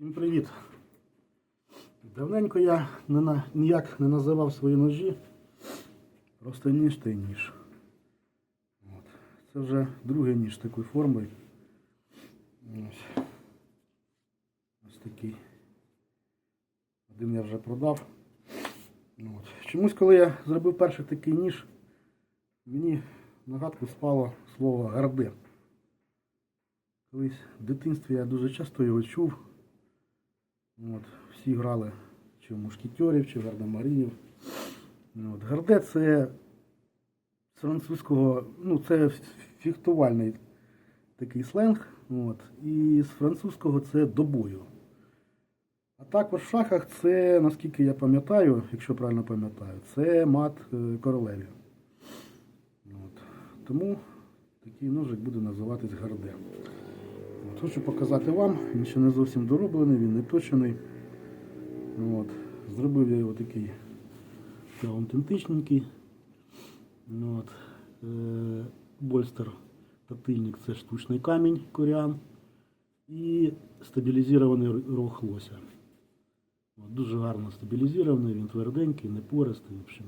Всім привіт! Давненько я не на, ніяк не називав свої ножі. Просто ніж та й ніж. От. Це вже другий ніж такої форми. Ось. Ось такий. Один я вже продав. От. Чомусь, коли я зробив перший такий ніж, мені нагадку спало слово гарде. Колись в дитинстві я дуже часто його чув. От, всі грали чи в мушкетерів, чи в гардемарінів. От, гарде це з французького, ну це фехтувальний такий сленг. От, і з французького це до бою. А також в шахах це, наскільки я пам'ятаю, якщо правильно пам'ятаю, це мат е, королеві. От. Тому такий ножик буде називатись гарде. Хочу показати вам, він ще не зовсім дороблений, він не точений. От. Зробив я його такий аутентичненький. От. Е, Больстер татильник це штучний камінь коріан і стабілізований рог лося. От, дуже гарно стабілізований, він тверденький, не пористий. В общем,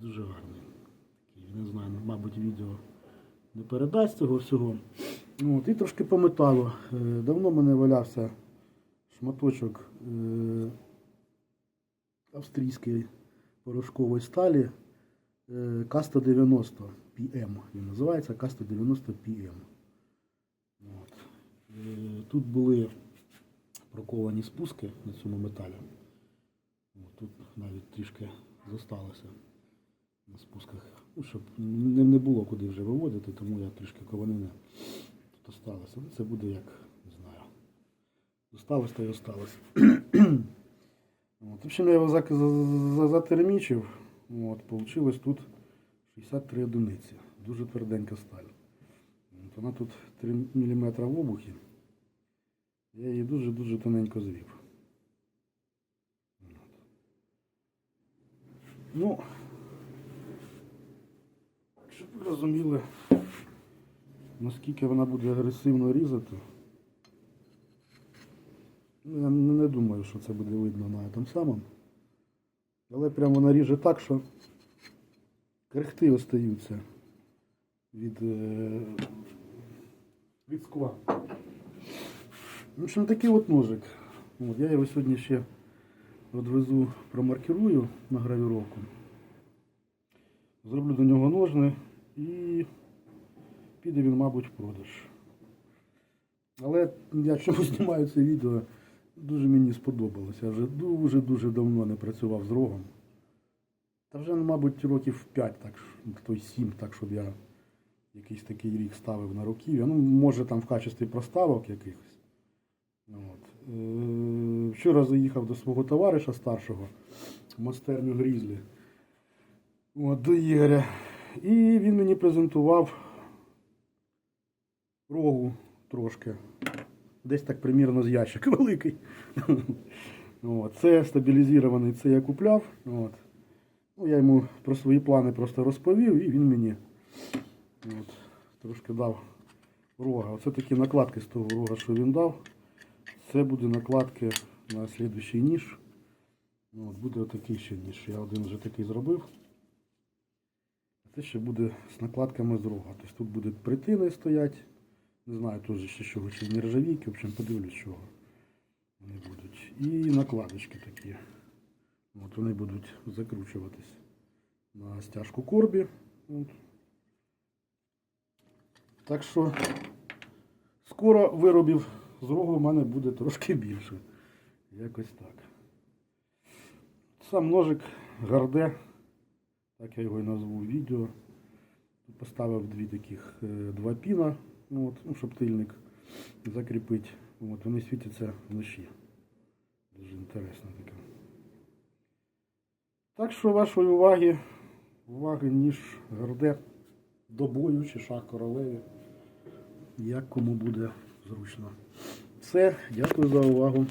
дуже гарний. Такий, не знаю, мабуть, відео не передасть цього всього. От, і трошки по металу. Е, Давно в мене валявся шматочок е, австрійської порошкової сталі е, К190 PM. Він називається К190 PM. От. Тут були проковані спуски на цьому металі. Тут навіть трішки зосталося на спусках. Ну, щоб не було куди вже виводити, тому я трішки кованини тут осталося. Ну, це буде як, не знаю. Осталось та й осталось. От, в общем, я його за- за- затермічив. От, получилось тут 63 одиниці. Дуже тверденька сталь. От, вона тут 3 мм в обухі. Я її дуже-дуже тоненько звів. От. Ну, щоб ви розуміли, наскільки вона буде агресивно різати. Ну, я не, думаю, що це буде видно на тому самому. Але прямо вона ріже так, що крихти остаються від, е, від скла. В общем, такий от ножик. От, я його сьогодні ще відвезу, промаркірую на гравіровку. Зроблю до нього ножни і піде він, мабуть, в продаж. Але я чому знімаю це відео, дуже мені сподобалося. Я вже дуже-дуже давно не працював з рогом. Та вже, ну, мабуть, років 5, так, то й 7, так, щоб я якийсь такий рік ставив на руків'я. Ну, може там в качестві проставок якихось. От. Е, Вчора заїхав до свого товариша старшого, в майстерню Грізлі. От, до Ігоря. І він мені презентував рогу трошки. Десь так примірно з ящик великий. От, це стабілізований, це я купляв. От. Ну, я йому про свої плани просто розповів і він мені от, трошки дав рога. Оце такі накладки з того рога, що він дав. Це буде накладки на слідуючий ніж. От, буде отакий ще ніж. Я один вже такий зробив. Це ще буде з накладками з рога. Тобто тут будуть притини стоять. Не знаю теж ще чого, чи нержавійки, в общем, подивлюсь чого вони будуть. І накладочки такі. От вони будуть закручуватись на стяжку корбі. От. Так що скоро виробів з рогу в мене буде трошки більше. Якось так. Сам ножик гарде, так я його і назву відео. Поставив дві таких е, два піна, от, ну, щоб тильник закріпити. От, вони світяться вночі. Дуже інтересно таке. Так що вашої уваги, уваги, ніж гарде до бою чи шах королеві. Як кому буде зручно. Все, дякую за увагу.